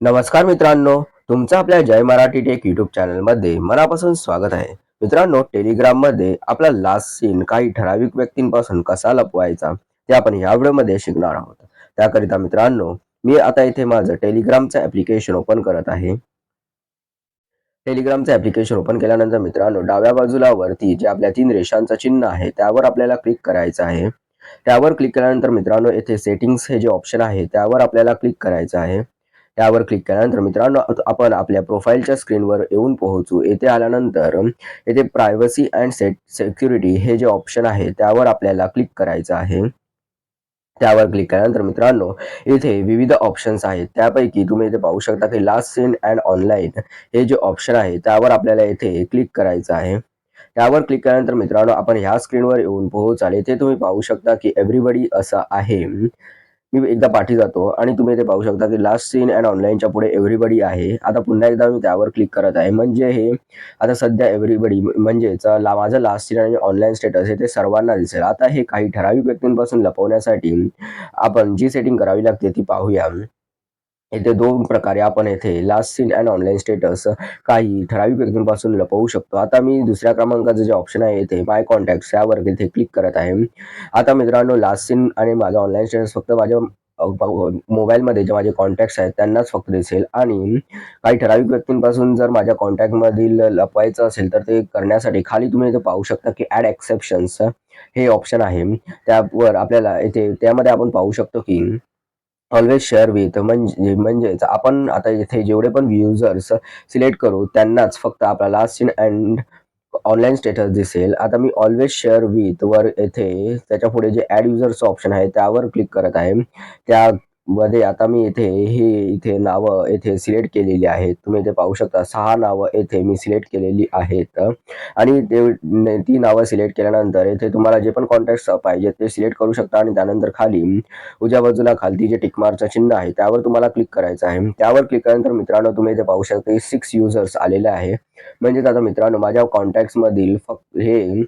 नमस्कार मित्रांनो तुमचं आपल्या जय मराठी टेक युट्यूब चॅनलमध्ये मनापासून स्वागत आहे. मित्रांनो टेलिग्राममध्ये आपला लास्ट सीन काही ठराविक व्यक्तींपासून कसा लपवायचा ते आपण या व्हिडिओमध्ये शिकणार आहोत. त्याकरिता मित्रांनो मी आता इथे माझं टेलिग्रामचं ऍप्लिकेशन ओपन करत आहे. टेलिग्रामचं ऍप्लिकेशन ओपन केल्यानंतर मित्रांनो डाव्या बाजूला वरती जे आपल्या तीन रेषांचं चिन्ह आहे त्यावर आपल्याला क्लिक करायचं आहे. त्यावर क्लिक केल्यानंतर मित्रांनो येथे सेटिंग्स हे जे ऑप्शन आहे त्यावर आपल्याला क्लिक करायचं आहे. त्यावर क्लिक केल्यानंतर मित्रांनो आपण आपल्या प्रोफाईलच्या स्क्रीनवर येऊन पोहोचू. येथे आल्यानंतर येथे प्रायव्हसी अँड सेट सेक्युरिटी हे जे ऑप्शन आहे त्यावर आपल्याला क्लिक करायचं आहे. त्यावर क्लिक केल्यानंतर मित्रांनो इथे विविध ऑप्शन्स आहेत. त्यापैकी तुम्ही इथे पाहू शकता की लास्ट सीन अँड ऑनलाईन हे जे ऑप्शन आहे त्यावर आपल्याला इथे क्लिक करायचं आहे. त्यावर क्लिक केल्यानंतर मित्रांनो आपण ह्या स्क्रीनवर येऊन पोहोचाल. इथे तुम्ही पाहू शकता की एव्हरीबडी असं आहे. मी एकदा पाठी जातो आणि तुम्ही इथे पाहू शकता की लास्ट सीन अँड ऑनलाईनच्या पुढे एव्हरीबडी आहे. आता पुन्हा एकदा मी त्यावर क्लिक करत आहे. म्हणजे हे आता सध्या एव्हरीबडी म्हणजेच ला माझं लास्ट सीन आणि ऑनलाईन स्टेटस हे ते सर्वांना दिसेल. आता हे काही ठराविक व्यक्तींपासून लपवण्यासाठी आपण जी सेटिंग करावी लागते ती पाहूया. येथे दोन प्रकारे आपण येथे last seen and online status काही ठराविक व्यक्तींपासून लपवू शकतो. आता मी दुसऱ्या क्रमांकाचं जे ऑप्शन आहे येथे माय कॉन्टॅक्ट यावर इथे क्लिक करत आहे. आता मित्रांनो लास्ट सीन आणि माझा ऑनलाईन स्टेटस फक्त माझ्या मोबाईलमध्ये जे माझे कॉन्टॅक्ट्स आहेत त्यांनाच फक्त दिसेल. आणि काही ठराविक व्यक्तींपासून जर माझ्या कॉन्टॅक्टमधील लपवायचं असेल तर ते करण्यासाठी खाली तुम्ही इथे पाहू शकता की ॲड एक्सेप्शन्स हे ऑप्शन आहे. त्यावर आपल्याला इथे त्यामध्ये आपण पाहू शकतो की ऑलवेज शेअर विथ म्हणजे म्हणजेच आपण आता इथे जेवढे पण युजर्स सिलेक्ट करू त्यांनाच फक्त आपल्याला last seen and online status दिसेल. आता मी ऑलवेज शेअर विथ वर येथे त्याच्या पुढे जे ॲड युजर्सचं ऑप्शन आहे त्यावर क्लिक करत आहे. त्या मध्ये आता मी इथे ही इथे नावं येथे सिलेक्ट केलेली आहेत. तुम्ही इथे पाहू शकता सहा नावं येथे मी सिलेक्ट केलेली आहेत. आणि ते ती नावं सिलेक्ट केल्यानंतर येथे तुम्हाला जे पण कॉन्टॅक्ट पाहिजे ते सिलेक्ट करू शकता आणि त्यानंतर खाली उजव्या बाजूला खालती जे टिकमारचं चिन्ह आहे त्यावर तुम्हाला क्लिक करायचं आहे. त्यावर क्लिक केल्यानंतर मित्रांनो तुम्ही इथे पाहू शकता सिक्स युजर्स आलेले आहे. म्हणजेच आता मित्रांनो माझ्या कॉन्टॅक्ट्समधील फक्त हे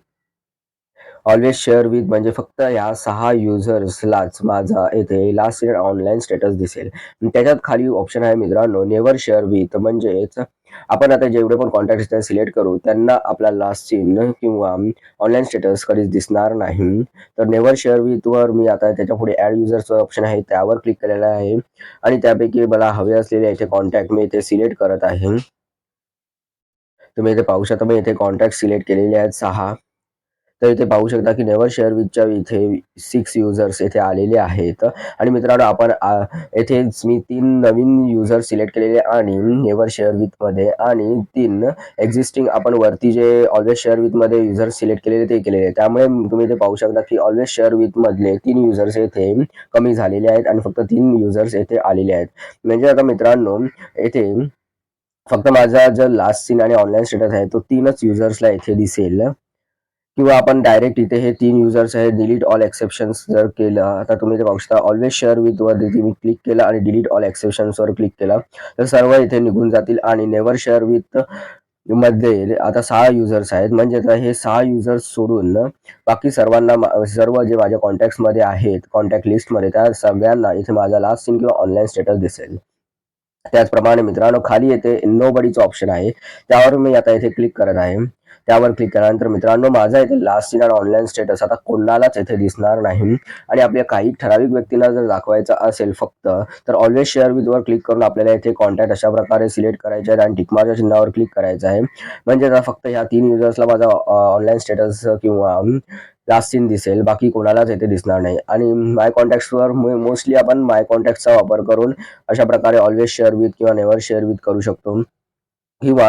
ऑलवेज शेअर विथ म्हणजे फक्त या सहा युजर्सलाच माझा येथे लास्ट इयर ऑनलाईन स्टेटस दिसेल. त्याच्यात खाली ऑप्शन आहे मित्रांनो नेवर शेअर विथ म्हणजेच आपण आता जेवढे पण कॉन्टॅक्ट सिलेक्ट करू त्यांना आपला लास्ट सीन किंवा ऑनलाईन स्टेटस कधीच दिसणार नाही. तर नेवर शेअर विथ वर मी आता त्याच्या पुढे ॲड युजर्सचं ऑप्शन आहे त्यावर क्लिक केलेलं आहे. आणि त्यापैकी मला हवे असलेले याचे कॉन्टॅक्ट मी इथे सिलेक्ट करत आहे. तुम्ही इथे पाहू शकता मी इथे कॉन्टॅक्ट सिलेक्ट केलेले आहेत सहा. तर इथे पाहू शकता की नेवर शेअर विथच्या इथे सिक्स युजर्स येथे आलेले आहेत. आणि मित्रांनो आपण येथे मी तीन नवीन युजर सिलेक्ट केलेले आणि नेवर शेअर विथमध्ये आणि तीन एक्झिस्टिंग आपण वरती जे ऑलवेज शेअर विथमध्ये युजर सिलेक्ट केलेले ते केलेले त्यामुळे तुम्ही इथे पाहू शकता की ऑलवेज शेअर विथमधले तीन युजर्स येथे कमी झालेले आहेत आणि फक्त तीन युजर्स येथे आलेले आहेत. म्हणजे आता मित्रांनो येथे फक्त माझा जर लास्ट सीन आणि ऑनलाईन स्टेटस आहे तो तीनच युजर्सला येथे दिसेल. किंवा आपण डायरेक्ट इथे हे तीन युजर्स आहेत डिलीट ऑल एक्सेप्शन्स जर केलं आता तुम्ही ते पाहू शकता ऑलवेज शेअर विथ वरती मी क्लिक केलं आणि डिलीट ऑल वर क्लिक केला तर सर्व इथे निघून जातील आणि नेवर शेअर विथमध्ये आता सहा युजर्स आहेत. म्हणजे हे सहा युजर्स सोडून बाकी सर्वांना सर्व जे माझ्या कॉन्टॅक्ट्समध्ये आहेत कॉन्टॅक्ट लिस्टमध्ये त्या सगळ्यांना इथे माझा लास्ट सीन किंवा ऑनलाईन स्टेटस दिसेल. त्याचप्रमाणे मित्रांनो खाली येते नो बडीचं ऑप्शन आहे. त्यावर मी आता इथे क्लिक करत आहे. त्यावर क्लिक केल्यानंतर मित्रांनो माझा इथे लास्ट सीन आणि ऑनलाईन स्टेटस आता कोणालाच इथे दिसणार नाही. आणि आपल्या काही ठराविक व्यक्तींना जर दाखवायचं असेल फक्त तर ऑलवेज शेअर विथ वर क्लिक करून आपल्याला इथे कॉन्टॅक्ट अशा प्रकारे सिलेक्ट करायचे आहेत आणि टिकमारच्या चिन्हावर क्लिक करायचं आहे. म्हणजे फक्त ह्या तीन युजर्सला माझा ऑनलाईन स्टेटस किंवा लास्ट सीन दिसेल. बाकी कोणालाच इथे दिसणार नाही. आणि माय कॉन्टॅक्ट्सवर मोस्टली आपण माय कॉन्टॅक्टचा वापर करून अशा प्रकारे ऑलवेज शेअर विथ किंवा नेवर शेअर विथ करू शकतो. किंवा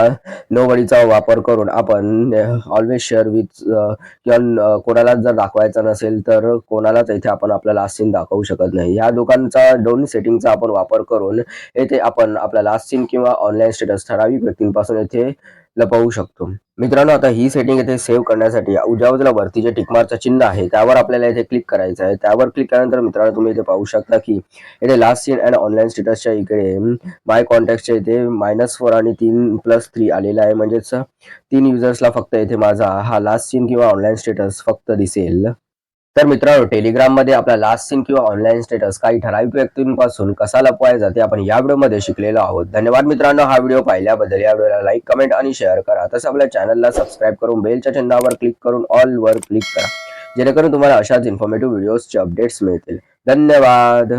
नोबडीचा वापर करून आपण ऑलवेज शेअर विथ किंवा कोणालाच जर दाखवायचा नसेल तर कोणालाच इथे आपण आपला लास्ट सीन दाखवू शकत नाही. या दोघांचा दोन सेटिंगचा आपण वापर करून येथे आपण आपला लास्ट सीन किंवा ऑनलाईन स्टेटस ठराविक व्यक्तींपासून येथे लपवू शकतो. मित्रांनो आता ही सेटिंग इथे सेव्ह करण्यासाठी उजव्या बाजूला वरती जे टिकमारचं चिन्ह आहे. त्यावर आपल्याला इथे क्लिक करायचं आहे. त्यावर क्लिक केल्यानंतर मित्रांनो तुम्ही इथे पाहू शकता की इथे लास्ट सीन अँड ऑनलाईन स्टेटसच्या इकडे माय कॉन्टॅक्टच्या इथे मायनस फोर आणि तीन प्लस थ्री आलेला आहे. म्हणजेच तीन युजर्सला फक्त इथे माझा हा लास्ट सीन किंवा ऑनलाईन स्टेटस फक्त दिसेल. तर मित्रांनो टेलिग्राममध्ये आपला लास्ट सीन किंवा ऑनलाईन स्टेटस काही ठराविक व्यक्तींपासून कसा लपवायचा ते आपण या व्हिडिओमध्ये शिकलेलो आहोत. धन्यवाद मित्रांनो हा व्हिडिओ पाहिल्याबद्दल या व्हिडिओला लाईक कमेंट आणि शेअर करा. तसं आपल्या चॅनलला सबस्क्राईब करून बेलच्या चिन्हावर क्लिक करून ऑल वर क्लिक करा. जेणेकरून तुम्हाला अशाच इन्फॉर्मेटिव्ह व्हिडिओजचे अपडेट्स मिळतील. धन्यवाद!